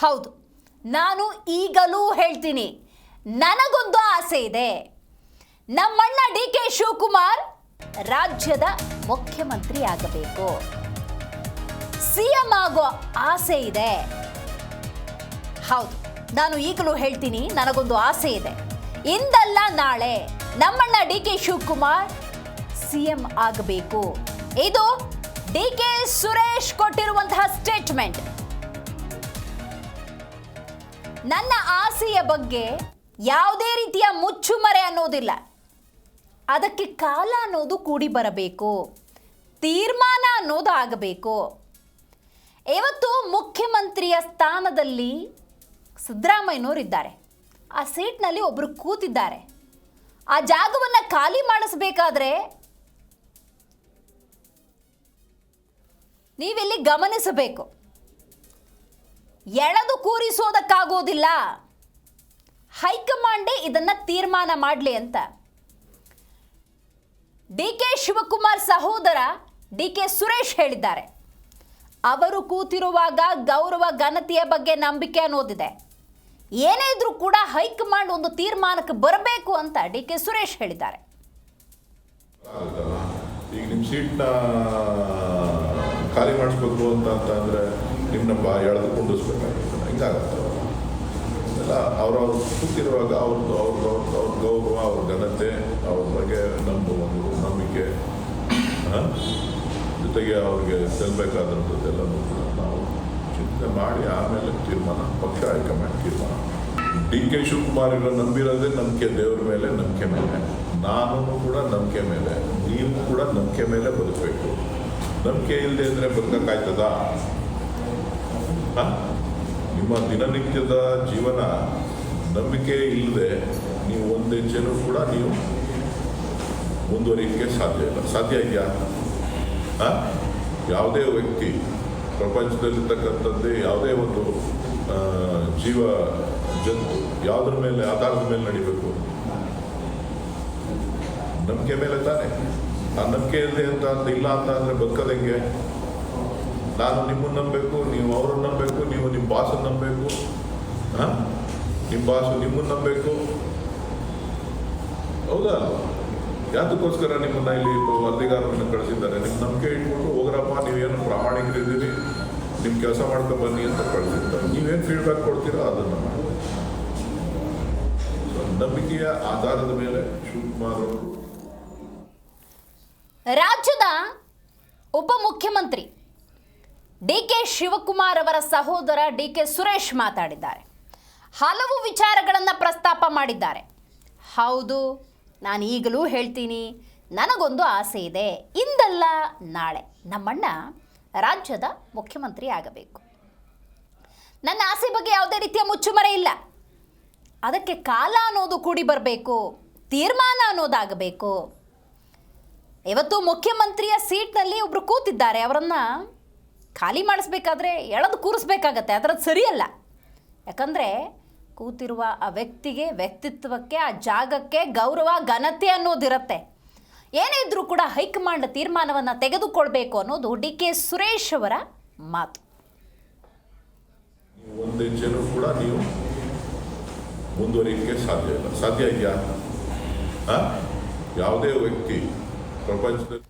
ಹೌದು, ನಾನು ಈಗಲೂ ಹೇಳ್ತೀನಿ, ನನಗೊಂದು ಆಸೆ ಇದೆ. ನಮ್ಮಣ್ಣ ಡಿ ಕೆ ಶಿವಕುಮಾರ್ ರಾಜ್ಯದ ಮುಖ್ಯಮಂತ್ರಿ ಆಗಬೇಕು. ಸಿಎಂ ಆಗೋ ಆಸೆ ಇದೆ. ಹೌದು, ನಾನು ಈಗಲೂ ಹೇಳ್ತೀನಿ, ನನಗೊಂದು ಆಸೆ ಇದೆ. ಇಂದಲ್ಲ ನಾಳೆ ನಮ್ಮಣ್ಣ ಡಿ ಕೆ ಶಿವಕುಮಾರ್ ಸಿಎಂ ಆಗಬೇಕು. ಇದು ಡಿ ಕೆ ಸುರೇಶ್ ಕೊಟ್ಟಿರುವಂತಹ ಸ್ಟೇಟ್ಮೆಂಟ್ ನನ್ನ ಆಸೆಯ ಬಗ್ಗೆ ಯಾವುದೇ ರೀತಿಯ ಮುಚ್ಚುಮರೆ ಅನ್ನೋದಿಲ್ಲ. ಅದಕ್ಕೆ ಕಾಲ ಅನ್ನೋದು ಕೂಡಿ ಬರಬೇಕು. ತೀರ್ಮಾನ ಅನ್ನೋದು ಆಗಬೇಕು. ಇವತ್ತು ಮುಖ್ಯಮಂತ್ರಿಯ ಸ್ಥಾನದಲ್ಲಿ ಸಿದ್ದರಾಮಯ್ಯನವರಿದ್ದಾರೆ ಆ ಸೀಟ್ನಲ್ಲಿ ಒಬ್ಬರು ಕೂತಿದ್ದಾರೆ. ಆ ಜಾಗವನ್ನು ಖಾಲಿ ಮಾಡಿಸಬೇಕಾದ್ರೆ ನೀವಿಲ್ಲಿ ಗಮನಿಸಬೇಕು. ಎಳೆದು ಕೂರಿಸೋದಕ್ಕಾಗೋದಿಲ್ಲ. ಹೈಕಮಾಂಡೇ ಇದನ್ನು ತೀರ್ಮಾನ ಮಾಡಲಿ ಅಂತ. ಡಿ ಕೆ ಶಿವಕುಮಾರ್ ಸಹೋದರ ಡಿ ಕೆ ಸುರೇಶ್ ಹೇಳಿದ್ದಾರೆ. ಅವರು ಕೂತಿರುವಾಗ ಗೌರವ, ಘನತೆಯ ಬಗ್ಗೆ ನಂಬಿಕೆ ಅನ್ನೋದಿದೆ. ಏನೇ ಇದ್ರೂ ಕೂಡ ಹೈಕಮಾಂಡ್ ಒಂದು ತೀರ್ಮಾನಕ್ಕೆ ಬರಬೇಕು ಅಂತ ಡಿ ಕೆ ಸುರೇಶ್ ಹೇಳಿದ್ದಾರೆ. ಈಗ ನಿಮ್ಮ ಸೀಟ್ನ ಖಾಲಿ ಮಾಡಿಸ್ಬೇಕು ಅಂತ ಬಾ ಎಳೆದು ಕುಂಡಿಸ್ಬೇಕಾಗಿತ್ತು. ಹಿಂಗಾಗುತ್ತೆ. ಎಲ್ಲ ಅವ್ರವ್ರು ಕೂತಿರುವಾಗ ಅವ್ರದ್ದು ಅವ್ರದ್ದು ಅವ್ರದ್ದು ಅವ್ರ ಗೌರವ, ಅವ್ರ ಘನತೆ, ಅವ್ರ ಬಗ್ಗೆ ನಮ್ಮ ಒಂದು ನಂಬಿಕೆ ಜೊತೆಗೆ ಅವ್ರಿಗೆ ಸಲ್ಲಬೇಕಾದಂಥದ್ದೆಲ್ಲನೂ ಕೂಡ ನಾವು ಚಿಂತೆ ಮಾಡಿ ಆಮೇಲೆ ತೀರ್ಮಾನ, ಪಕ್ಷ ಹೈಕಮಾಂಡ್ ತೀರ್ಮಾನ. ಡಿ ಕೆ ಶಿವಕುಮಾರ್ ಇರೋ ನಂಬಿರೋದೇ ನಂಬಿಕೆ ದೇವ್ರ ಮೇಲೆ, ನಂಬಿಕೆ ಮೇಲೆ. ನಾನು ಕೂಡ ನಂಬಿಕೆ ಮೇಲೆ. ನೀವು ಕೂಡ ನಂಬಿಕೆ ಮೇಲೆ ಬದುಕಬೇಕು. ನಂಬಿಕೆ ಇಲ್ಲದೆ ಅಂದರೆ ಬದುಕಕ್ಕಾಯ್ತದ? ನಿಮ್ಮ ದಿನನಿತ್ಯದ ಜೀವನ ನಂಬಿಕೆ ಇಲ್ಲದೆ ನೀವು ಒಂದು ಹೆಜ್ಜೆನೂ ಕೂಡ ನೀವು ಮುಂದುವರಿಯಕ್ಕೆ ಸಾಧ್ಯ ಇಲ್ಲ. ಸಾಧ್ಯ ಇದೆಯಾ? ಯಾವುದೇ ವ್ಯಕ್ತಿ ಪ್ರಪಂಚದಲ್ಲಿರ್ತಕ್ಕಂಥದ್ದೇ ಯಾವುದೇ ಒಂದು ಜೀವ ಜಂತು ಯಾವುದ್ರ ಮೇಲೆ, ಆಧಾರದ ಮೇಲೆ ನಡಿಬೇಕು? ನಂಬಿಕೆ ಮೇಲೆ ತಾನೆ. ಆ ನಂಬಿಕೆ ಇಲ್ಲದೆ ಅಂತ ಇಲ್ಲ ಅಂತ ಅಂದರೆ ಬದುಕೋದು ಹೆಂಗೆ? ನಾನು ನಿಮ್ಮನ್ನು ನಂಬಬೇಕು, ನೀವು ಅವ್ರನ್ನ ನಂಬಬೇಕು, ನೀವು ನಿಮ್ಮ ಬಾಸನ್ನು ನಂಬಬೇಕು. ಹಾಂ? ನಿಮ್ಮ ಬಾಸು ನಿಮ್ಮನ್ನು ನಂಬಬೇಕು. ಹೌದಾ? ಯಾತಕ್ಕೋಸ್ಕರ ನಿಮ್ಮನ್ನ ಇಲ್ಲಿ ವರದಿಗಾರರನ್ನು ಕಳಿಸಿದ್ದಾರೆ? ನಿಮ್ಮ ನಂಬಿಕೆ ಇಟ್ಕೊಂಡು ಹೋಗ್ರಪ್ಪ, ನೀವೇನು ಪ್ರಾಮಾಣಿಕರಿದ್ದೀರಿ? ನಿಮ್ಮ ಕೆಲಸ ಮಾಡ್ಕೊಂಡು ಬನ್ನಿ ಅಂತ ಕಳಿಸಿದ್ದಾರೆ. ನೀವೇನು ಫೀಡ್ಬ್ಯಾಕ್ ಕೊಡ್ತೀರೋ ಅದನ್ನು ನಂಬಿಕೆಯ ಆಧಾರದ ಮೇಲೆ ಶೂಟ್ ಮಾಡೋದು ರಾಜ್ಯದ ಉಪಮುಖ್ಯಮಂತ್ರಿ ಡಿ ಕೆ ಶಿವಕುಮಾರ್ ಅವರ ಸಹೋದರ ಡಿ ಕೆ ಸುರೇಶ್ ಮಾತಾಡಿದ್ದಾರೆ. ಹಲವು ವಿಚಾರಗಳನ್ನು ಪ್ರಸ್ತಾಪ ಮಾಡಿದ್ದಾರೆ. ಹೌದು, ನಾನು ಈಗಲೂ ಹೇಳ್ತೀನಿ, ನನಗೊಂದು ಆಸೆ ಇದೆ. ಇಂದಲ್ಲ ನಾಳೆ ನಮ್ಮಣ್ಣ ರಾಜ್ಯದ ಮುಖ್ಯಮಂತ್ರಿ ಆಗಬೇಕು. ನನ್ನ ಆಸೆ ಬಗ್ಗೆ ಯಾವುದೇ ರೀತಿಯ ಮುಚ್ಚುಮರೆ ಇಲ್ಲ. ಅದಕ್ಕೆ ಕಾಲ ಅನ್ನೋದು ಕೂಡಿ ಬರಬೇಕು, ತೀರ್ಮಾನ ಅನ್ನೋದಾಗಬೇಕು. ಇವತ್ತು ಮುಖ್ಯಮಂತ್ರಿಯ ಸೀಟ್ನಲ್ಲಿ ಒಬ್ರು ಕೂತಿದ್ದಾರೆ, ಅವರನ್ನ ಖಾಲಿ ಮಾಡಿಸ್ಬೇಕಾದ್ರೆ ಎಳೆದು ಕೂರಿಸ್ಬೇಕಾಗತ್ತೆ, ಅದರದ್ದು ಸರಿಯಲ್ಲ. ಯಾಕಂದರೆ ಕೂತಿರುವ ಆ ವ್ಯಕ್ತಿಗೆ ವ್ಯಕ್ತಿತ್ವಕ್ಕೆ, ಆ ಜಾಗಕ್ಕೆ ಗೌರವ, ಘನತೆ ಅನ್ನೋದಿರುತ್ತೆ ಏನೇ ಇದ್ರೂ ಕೂಡ ಹೈಕಮಾಂಡ್ ತೀರ್ಮಾನವನ್ನು ತೆಗೆದುಕೊಳ್ಬೇಕು ಅನ್ನೋದು ಡಿ ಕೆ ಸುರೇಶ್ ಅವರ ಮಾತು. ಒಂದು ಹೆಜ್ಜೆನೂ ಕೂಡ ನೀವು ಮುಂದುವರಿಯಕ್ಕೆ ಸಾಧ್ಯ ಇಲ್ಲ. ಸಾಧ್ಯ ಇದೆಯಾ? ಯಾವುದೇ ವ್ಯಕ್ತಿ ಪ್ರಪಂಚದಲ್ಲಿ